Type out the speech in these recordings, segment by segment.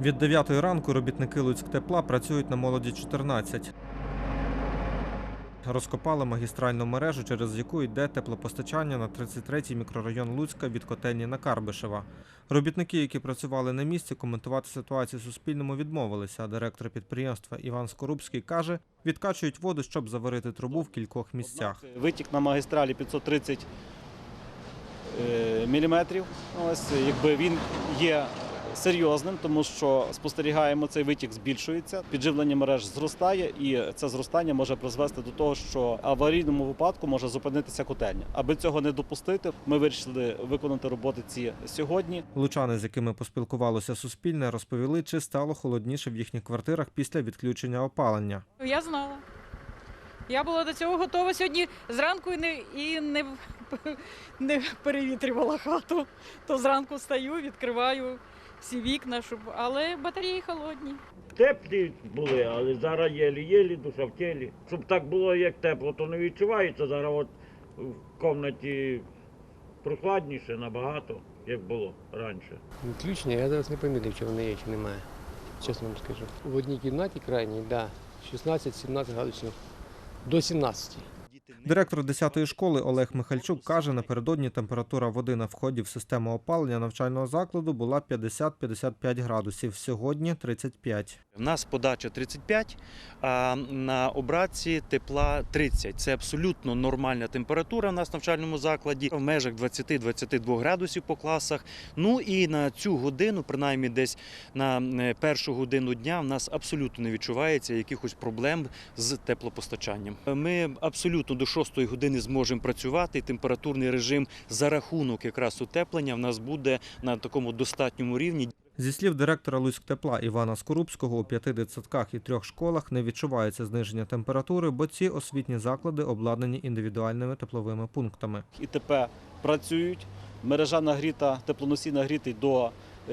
Від 9 ранку робітники Луцьктепла працюють на молоді 14. Розкопали магістральну мережу, через яку йде теплопостачання на 33-й мікрорайон Луцька від котельні на Карбишева. Робітники, які працювали на місці, коментувати ситуацію Суспільному відмовилися. Директор підприємства Іван Скорубський каже, відкачують воду, щоб заварити трубу в кількох місцях. Витік на магістралі 530 мм. Ось, якби він є серйозним, тому що спостерігаємо, цей витік збільшується, підживлення мереж зростає, і це зростання може призвести до того, що в аварійному випадку може зупинитися котельня. Аби цього не допустити, ми вирішили виконати роботи ці сьогодні. Лучани, з якими поспілкувалося Суспільне, розповіли, чи стало холодніше в їхніх квартирах після відключення опалення. Я знала. Я була до цього готова сьогодні зранку і не, і не, не перевітрювала хату. То зранку встаю, відкриваю всі вікна, щоб... але батареї холодні. Теплі були, але зараз єлі-єлі, душа в тілі. Щоб так було, як тепло, то не відчувається. Зараз от в кімнаті прохладніше набагато, як було раніше. Відключення, я зараз не пам'ятаю, чи вони є, чи немає. Чесно вам скажу. В одній кімнаті крайній, да, 16-17 градусів до 17. Директор 10-ї школи Олег Михальчук каже, напередодні температура води на вході в систему опалення навчального закладу була 50-55 градусів. Сьогодні 35. У нас подача 35, а на обратці тепла 30. Це абсолютно нормальна температура в нас в навчальному закладі в межах 20-22 градусів по класах. Ну і на цю годину, принаймні десь на е, першу годину дня, в нас абсолютно не відчувається якихось проблем з теплопостачанням. Ми абсолютно до 6 години зможемо працювати. Температурний режим за рахунок якраз утеплення в нас буде на такому достатньому рівні. Зі слів директора Луцьктепла Івана Скорубського, у п'яти дитсадках і трьох школах не відчувається зниження температури, бо ці освітні заклади обладнані індивідуальними тепловими пунктами. ІТП працюють. Мережа нагріта, теплоносій нагрітий до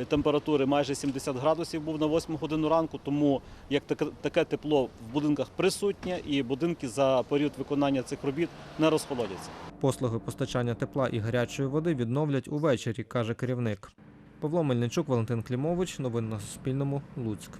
температури майже 70 градусів був на 8 годину ранку, тому як таке тепло в будинках присутнє, і будинки за період виконання цих робіт не розхолодяться. Послуги постачання тепла і гарячої води відновлять увечері, каже керівник. Павло Мельничук, Валентин Клімович. Новини на Суспільному. Луцьк.